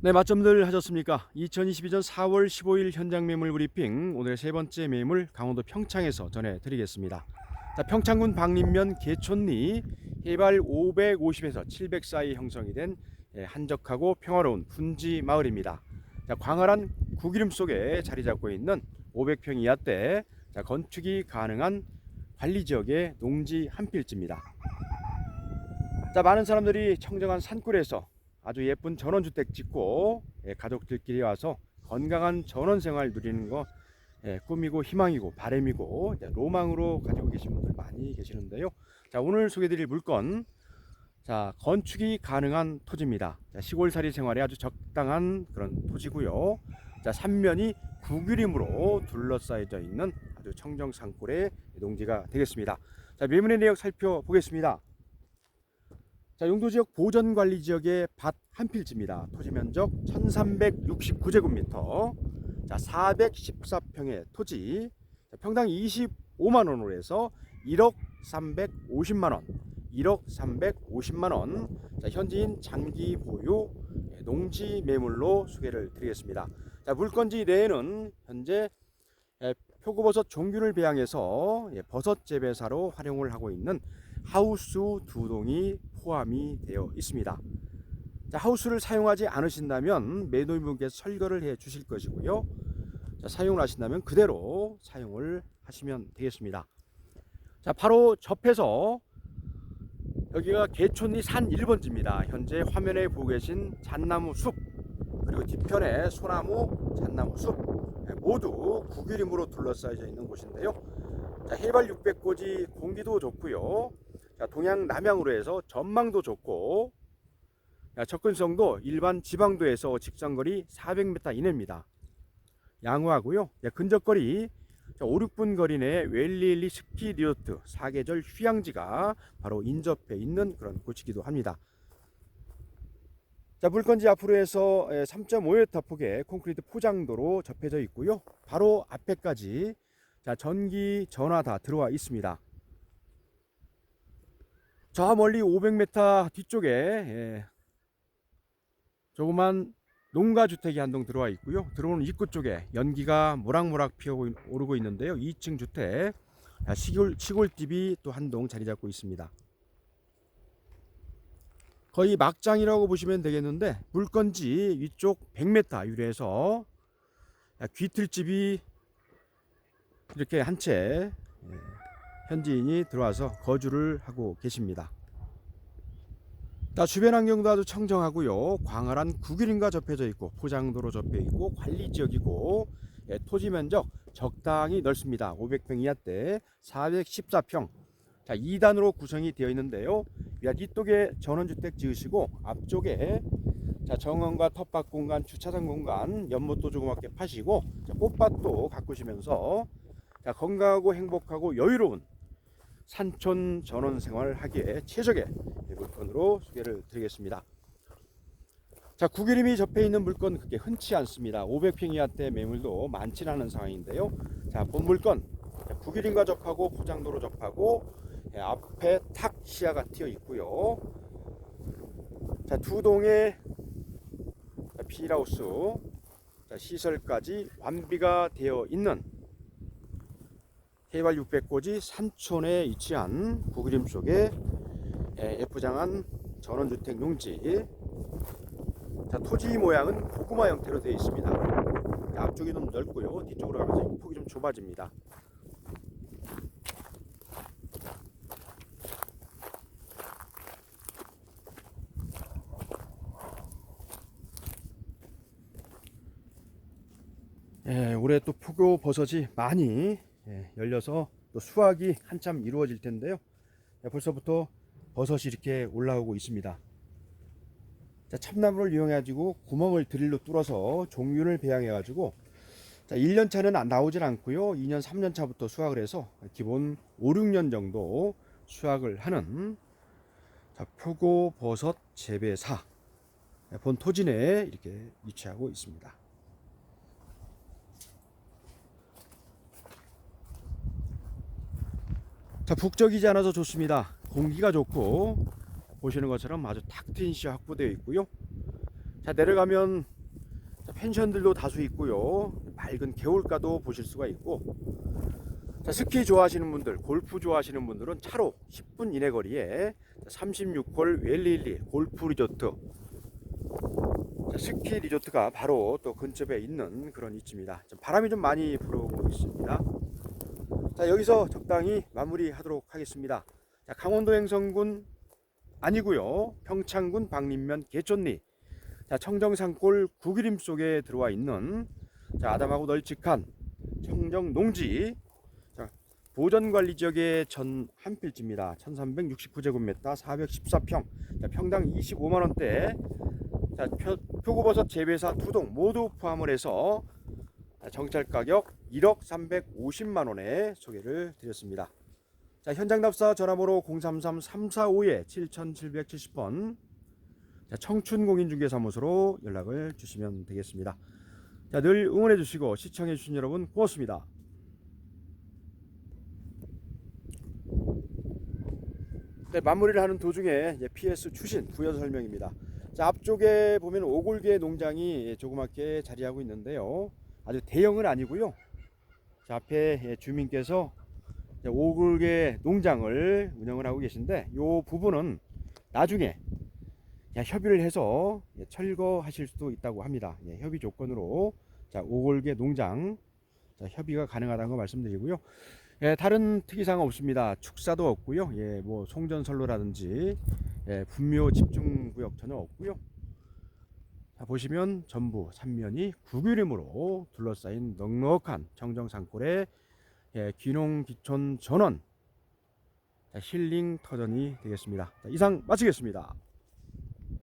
네, 맛점들 하셨습니까? 2022년 4월 15일 현장 매물 브리핑 오늘 세 번째 매물 강원도 평창에서 전해드리겠습니다. 자, 평창군 박림면 개촌리 해발 550에서 700 사이 형성이 된 예, 한적하고 평화로운 분지 마을입니다. 자, 광활한 구기름 속에 자리 잡고 있는 500평 이하대 자, 건축이 가능한 관리 지역의 농지 한 필지입니다. 자, 많은 사람들이 청정한 산골에서 아주 예쁜 전원주택 짓고 예, 가족들끼리 와서 건강한 전원 생활 누리는 거 예, 꿈이고 희망이고 바램이고 로망으로 가지고 계신 분들 많이 계시는데요. 자 오늘 소개드릴 물건 자 건축이 가능한 토지입니다. 자, 시골살이 생활에 아주 적당한 그런 토지고요. 자 삼면이 구규림으로 둘러싸여져 있는 아주 청정 산골의 농지가 되겠습니다. 자 매물의 내역 살펴보겠습니다. 자, 용도지역 보전관리지역의 밭 한 필지입니다. 토지 면적 1369제곱미터. 자, 414평의 토지. 자, 평당 25만 원으로 해서 1억 350만 원. 1억 350만 원. 자, 현지인 장기 보유 예, 농지 매물로 소개를 드리겠습니다. 자, 물건지 내에는 현재 예, 표고버섯 종균을 배양해서 예, 버섯 재배사로 활용을 하고 있는 하우스 두 동이 포함이 되어 있습니다. 자, 하우스를 사용하지 않으신다면 매도인분께서 설거를 해 주실 것이고요. 자, 사용을 하신다면 그대로 사용을 하시면 되겠습니다. 자, 바로 접해서 여기가 개촌리 산 1번지입니다. 현재 화면에 보고 계신 잣나무 숲 그리고 뒤편에 소나무, 잣나무 숲 네, 모두 구규림으로 둘러싸여져 있는 곳인데요. 자, 해발 600고지 공기도 좋고요. 자, 동양 남향으로 해서 전망도 좋고 자, 접근성도 일반 지방도에서 직선거리 400m 이내입니다. 양호하고요. 자, 근접거리 자, 5, 6분 거리 내 웰리엘리 스키 리조트 사계절 휴양지가 바로 인접해 있는 그런 곳이기도 합니다. 자, 물건지 앞으로 해서 3.5m 폭의 콘크리트 포장도로 접해져 있고요. 바로 앞에까지 자, 전기 전화 다 들어와 있습니다. 저 멀리 500m 뒤쪽에 예, 조그만 농가 주택이 한 동 들어와 있고요. 들어오는 입구 쪽에 연기가 모락모락 피어 오르고 있는데요. 2층 주택 아, 시골 시골집이 또 한 동 자리 잡고 있습니다. 거의 막장이라고 보시면 되겠는데 물건지 위쪽 100m 유래해서 아, 귀틀집이 이렇게 한 채 현지인이 들어와서 거주를 하고 계십니다. 자, 주변 환경도 아주 청정하고요. 광활한 구길인과 접해져 있고 포장도로 접해 있고 관리 지역이고 예, 토지 면적 적당히 넓습니다. 500평 이하대 414평. 자, 2단으로 구성이 되어 있는데요. 야, 뒤쪽에 전원주택 지으시고 앞쪽에 자, 정원과 텃밭 공간, 주차장 공간, 연못도 조그맣게 파시고 자, 꽃밭도 가꾸시면서 자, 건강하고 행복하고 여유로운 산촌 전원 생활 하기에 최적의 물건으로 소개를 드리겠습니다. 자, 구기림이 접해 있는 물건 그렇게 흔치 않습니다. 500평 이하대 매물도 많지 않은 상황인데요. 자, 본 물건 구기림과 접하고 포장도로 접하고 예, 앞에 탁 시야가 튀어 있고요. 자, 두 동의 비닐하우스 자, 시설까지 완비가 되어 있는 해발 600고지 산촌에 위치한 구그림 속에 예쁘장한 전원주택 용지. 자, 토지 모양은 고구마 형태로 되어 있습니다. 앞쪽이 좀 넓고요. 뒤쪽으로 가면서 폭이 좀 좁아집니다. 예, 올해 또 포교 버섯이 많이 예, 열려서 또 수확이 한참 이루어질 텐데요. 예, 벌써부터 버섯이 이렇게 올라오고 있습니다. 자, 참나무를 이용해 가지고 구멍을 드릴로 뚫어서 종균을 배양해 가지고 자, 1년 차는 안 나오질 않고요. 2년, 3년 차부터 수확을 해서 기본 5, 6년 정도 수확을 하는 자, 표고 버섯 재배사 예, 본 토지 내에 이렇게 위치하고 있습니다. 자, 북적이지 않아서 좋습니다. 공기가 좋고 보시는 것처럼 아주 탁 트인 시 확보되어 있고요. 자 내려가면 자, 펜션들도 다수 있고요. 맑은 개울가도 보실 수가 있고 자, 스키 좋아하시는 분들, 골프 좋아하시는 분들은 차로 10분 이내 거리에 36홀 웰리일리 골프 리조트 자, 스키 리조트가 바로 또 근접에 있는 그런 위치입니다. 좀 바람이 좀 많이 불어오고 있습니다. 자 여기서 적당히 마무리하도록 하겠습니다. 자, 강원도 행성군 아니고요. 평창군 박림면 개촌리 자, 청정산골 구기림 속에 들어와 있는 자, 아담하고 널찍한 청정 농지 자, 보전관리 지역의 전 한 필지입니다. 1369제곱미터 414평 자, 평당 25만 원대 자, 표, 표고버섯 재배사 두동 모두 포함을 해서 자, 정찰 가격 1억 350만 원에 소개를 드렸습니다. 자, 현장 답사 전화번호 033-345-7770번 자, 청춘공인중개사무소로 연락을 주시면 되겠습니다. 자, 늘 응원해 주시고 시청해 주신 여러분 고맙습니다. 네, 마무리를 하는 도중에 PS 추신 부연 설명입니다. 자, 앞쪽에 보면 오골계 농장이 조그맣게 자리하고 있는데요. 아주 대형은 아니고요. 자, 앞에 예, 주민께서 오골계 농장을 운영을 하고 계신데 이 부분은 나중에 야, 협의를 해서 예, 철거하실 수도 있다고 합니다. 예, 협의 조건으로 자 오골계 농장 자, 협의가 가능하다는 거 말씀드리고요. 예, 다른 특이사항 없습니다. 축사도 없고요. 예, 뭐 송전선로라든지 예, 분묘 집중구역 전혀 없고요. 자, 보시면 전부 삼면이 구규림으로 둘러싸인 넉넉한 청정산골의 예, 귀농 귀촌 전원 자, 힐링 터전이 되겠습니다. 자, 이상 마치겠습니다.